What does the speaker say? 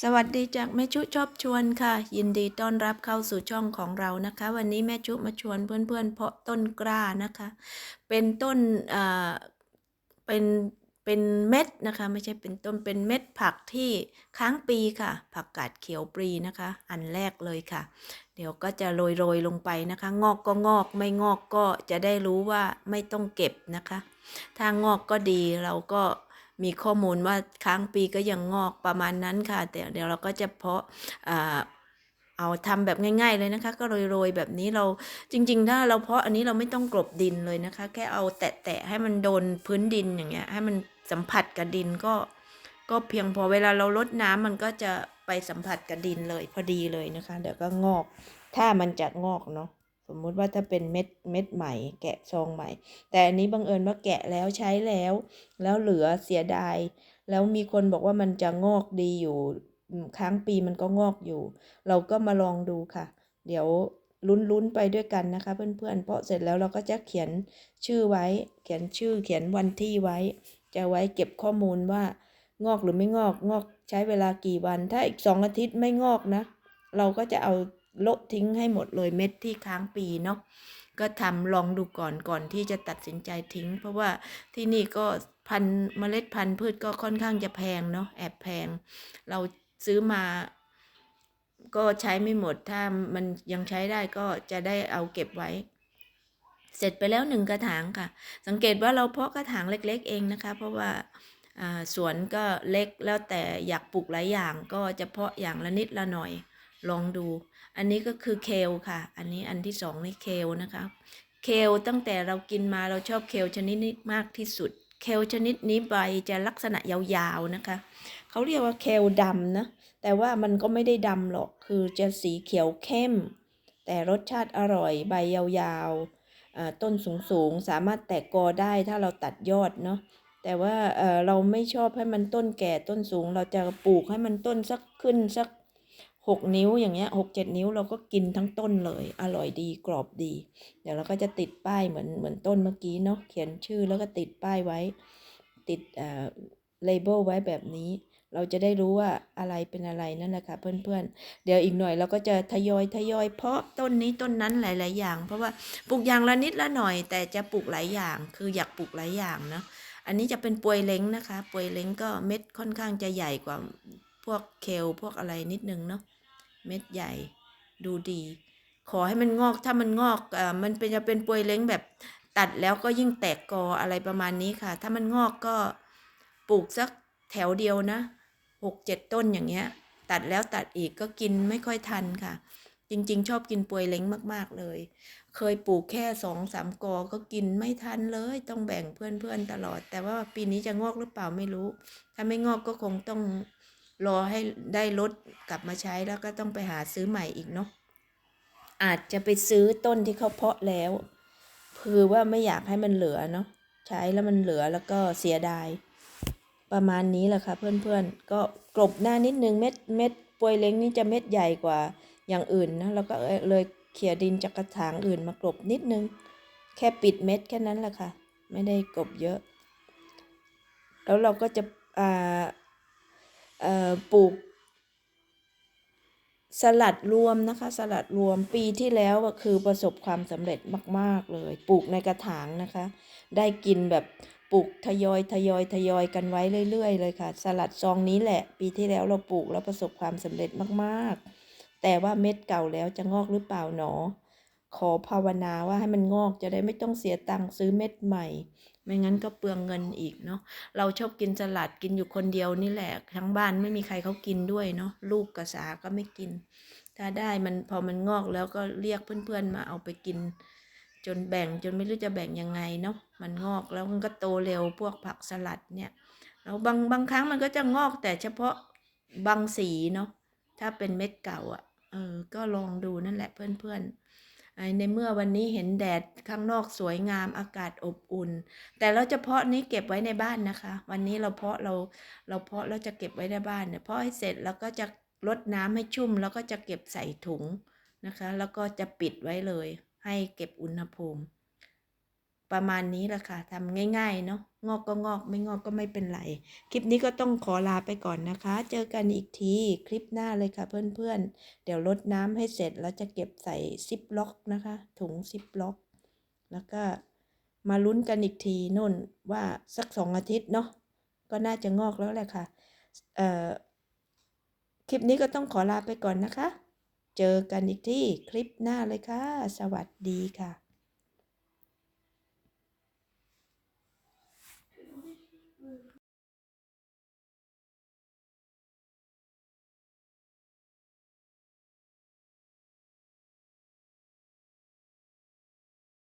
สวัสดีจากแม่ชุชอบชวนค่ะ ยินดีต้อนรับเข้าสู่ช่องของเรานะคะ วันนี้แม่ชุมาชวนเพื่อนๆ เพาะต้นกล้านะคะ เป็นต้นเอ่อเป็นเป็นเม็ดนะคะ ไม่ใช่เป็นต้นเป็นเม็ดผักที่ค้างปีค่ะ ผักกาดเขียวปรีนะคะ อันแรกเลยค่ะ เดี๋ยวก็จะโรยโรยลงไปนะคะ งอกก็งอกไม่งอกก็จะได้รู้ว่าไม่ต้องเก็บนะคะ ถ้างอกก็ดีเราก็ มีข้อมูลว่าค้างปีก็ยังงอกประมาณนั้นค่ะ แต่เดี๋ยวเราก็จะเพาะเอาทำแบบง่ายๆเลยนะคะ ก็โรยๆแบบนี้เราจริง ๆ ถ้าเราเพาะอันนี้เราไม่ต้องกลบดินเลยนะคะ แค่เอาแตะๆให้มันโดนพื้นดินอย่างเงี้ยให้มันสัมผัสกับดินก็ ก็เพียงพอเวลาเราลดน้ำมันก็จะไปสัมผัสกับดินเลยพอดีเลยนะคะ เดี๋ยวก็งอก ถ้ามันจะงอกเนาะ มมุติว่าถ้าเป็นเม็ดเม็ดใหม่ แกะซองใหม่ แต่อันนี้บังเอิญว่าแกะแล้วใช้แล้ว แล้วเหลือเสียดาย แล้วมีคนบอกว่ามันจะงอกดีอยู่ค้างปีมันก็งอกอยู่ เราก็มาลองดูค่ะ เดี๋ยวลุ้นๆไปด้วยกันนะคะเพื่อนๆ เพราะเสร็จแล้วเราก็จะเขียนชื่อไว้ เขียนชื่อเขียนวันที่ไว้ จะไว้เก็บข้อมูลว่างอกหรือไม่งอกงอกใช้เวลากี่วัน ถ้าอีกสองอาทิตย์ไม่งอกนะ เราก็จะเอา โละทิ้งให้หมดเลยเม็ดที่ค้างปีเนาะก็ทำลองดูก่อนก่อนที่จะตัดสินใจทิ้ง เพราะว่าที่นี่ก็พันเมล็ดพันธุ์พืชก็ค่อนข้างจะแพงเนาะแอบแพง เราซื้อมาก็ใช้ไม่หมดถ้ามันยังใช้ได้ก็จะได้เอาเก็บไว้ เสร็จไปแล้วหนึ่งกระถางค่ะ สังเกตว่าเราเพาะกระถางเล็กๆเองนะคะ เพราะว่าสวนก็เล็กแล้วแต่อยากปลูกหลายอย่างก็จะเพาะอย่างละนิดละหน่อย ลองดู อันนี้ก็คือเคลค่ะ อันนี้อันที่สองนี่เคลนะคะ เคลตั้งแต่เรากินมาเราชอบเคลชนิดนี้มากที่สุด เคลชนิดนี้ใบจะลักษณะยาวๆนะคะ เขาเรียกว่าเคลดำนะ แต่ว่ามันก็ไม่ได้ดำหรอก คือจะสีเขียวเข้ม แต่รสชาติอร่อยใบยาวๆอ่าต้นสูงๆ สามารถแตกกอได้ถ้าเราตัดยอดเนาะแต่ว่าเอ่อเราไม่ชอบให้มันต้นแก่ต้นสูง เราจะปลูกให้มันต้นสักขึ้นสัก หกนิ้วอย่างเงี้ยหกเจ็ดนิ้วเราก็กินทั้งต้นเลย อร่อยดีกรอบดี เดี๋ยวเราก็จะติดป้ายเหมือนเหมือนต้นเมื่อกี้เนาะเขียนชื่อแล้วก็ติดป้ายไว้ ติดเอ่อเลเบลไว้แบบนี้ เราจะได้รู้ว่าอะไรเป็นอะไรนั่นแหละค่ะเพื่อนๆ เดี๋ยวอีกหน่อยเราก็จะทยอยทยอยเพาะต้นนี้ต้นนั้นหลายๆอย่าง เพราะว่าปลูกอย่างละนิดละหน่อย แต่จะปลูกหลายอย่างคืออยากปลูกหลายอย่างนะอันนี้จะเป็นปวยเล้งนะคะ ปวยเล้งก็เม็ดค่อนข้างจะใหญ่กว่า พวกเคลพวกอะไรนิดนึงเนาะเม็ดใหญ่ดูดี ขอให้มันงอกถ้ามันงอกอ่มันเป็นจะเป็นปวยเล้งแบบตัดแล้วก็ยิ่งแตกกออะไรประมาณนี้ค่ะ ถ้ามันงอกก็ปลูกสักแถวเดียวนะหกเจ็ดต้นอย่างเงี้ย ตัดแล้วตัดอีกก็กินไม่ค่อยทันค่ะ จริง ๆ ชอบกินปวยเล้งมาก ๆเลย เคยปลูกแค่สองสามกอก็กินไม่ทันเลย ต้องแบ่งเพื่อนๆตลอด แต่ว่าปีนี้จะงอกหรือเปล่าไม่รู้ ถ้าไม่งอกก็คงต้อง รอให้ได้รถกลับมาใช้แล้วก็ต้องไปหาซื้อใหม่อีกเนาะอาจจะไปซื้อต้นที่เขาเพาะแล้วคือว่าไม่อยากให้มันเหลือเนาะใช้แล้วมันเหลือแล้วก็เสียดาย ประมาณนี้แหละค่ะเพื่อนๆ ก็กลบหน้านิดนึงเม็ดเม็ดปวยเล้งนี่จะเม็ดใหญ่กว่าอย่างอื่นนะแล้วก็เลยเขี่ยดินจากกระถางอื่นมากลบนิดนึง แค่ปิดเม็ดแค่นั้นแหละค่ะ ไม่ได้กลบเยอะ แล้วเราก็จะอ่า ปลูก สลัดรวมนะคะ สลัดรวมปีที่แล้วอะคือประสบความสำเร็จมาก ๆ เลย ปลูกในกระถางนะคะ ได้กินแบบปลูกทยอยทยอยทยอยกันไว้เรื่อย ๆ เลยค่ะ สลัดซองนี้แหละ ปีที่แล้วเราปลูกแล้วประสบความสำเร็จมากๆ แต่ว่าเม็ดเก่าแล้วจะงอกหรือเปล่าหนอ ขอภาวนาว่าให้มันงอกจะได้ไม่ต้องเสียตังค์ซื้อเม็ดใหม่ ไม่งั้นก็เปลืองเงินอีกเนาะเราชอบกินสลัดกินอยู่คนเดียวนี่แหละ ทั้งบ้านไม่มีใครเขากินด้วยเนาะลูกกับสาก็ไม่กิน ถ้าได้มันพอมันงอกแล้วก็เรียกเพื่อนๆมาเอาไปกิน จนแบ่งจนไม่รู้จะแบ่งยังไงเนาะมันงอกแล้วมันก็โตเร็วพวกผักสลัดเนี่ยแล้วบางบางครั้งมันก็จะงอกแต่เฉพาะบางสีเนาะถ้าเป็นเม็ดเก่าอะ่ะเออก็ลองดูนั่นแหละเพื่อนๆไอ้ ในเมื่อวันนี้เห็นแดดข้างนอกสวยงามอากาศอบอุ่น แต่เราจะเพาะนี้เก็บไว้ในบ้านนะคะ วันนี้เราเพาะเราเราเพาะแล้วจะเก็บไว้ในบ้านเนี่ยเพาะให้เสร็จแล้วก็จะรดน้ำให้ชุ่ม แล้วก็จะเก็บใส่ถุงนะคะ แล้วก็จะปิดไว้เลย ให้เก็บอุณหภูมิ ประมาณนี้แหละค่ะทำง่ายๆเนาะงอกก็งอกไม่งอกก็ไม่เป็นไร คลิปนี้ก็ต้องขอลาไปก่อนนะคะ เจอกันอีกทีคลิปหน้าเลยค่ะเพื่อนๆ เดี๋ยวลดน้ำให้เสร็จแล้วจะเก็บใส่ซิปล็อกนะคะ ถุงซิปล็อก แล้วก็มาลุ้นกันอีกทีนู่นว่าสักสองอาทิตย์เนาะก็น่าจะงอกแล้วแหละค่ะเอ่อคลิปนี้ก็ต้องขอลาไปก่อนนะคะ เจอกันอีกที่คลิปหน้าเลยค่ะ สวัสดีค่ะ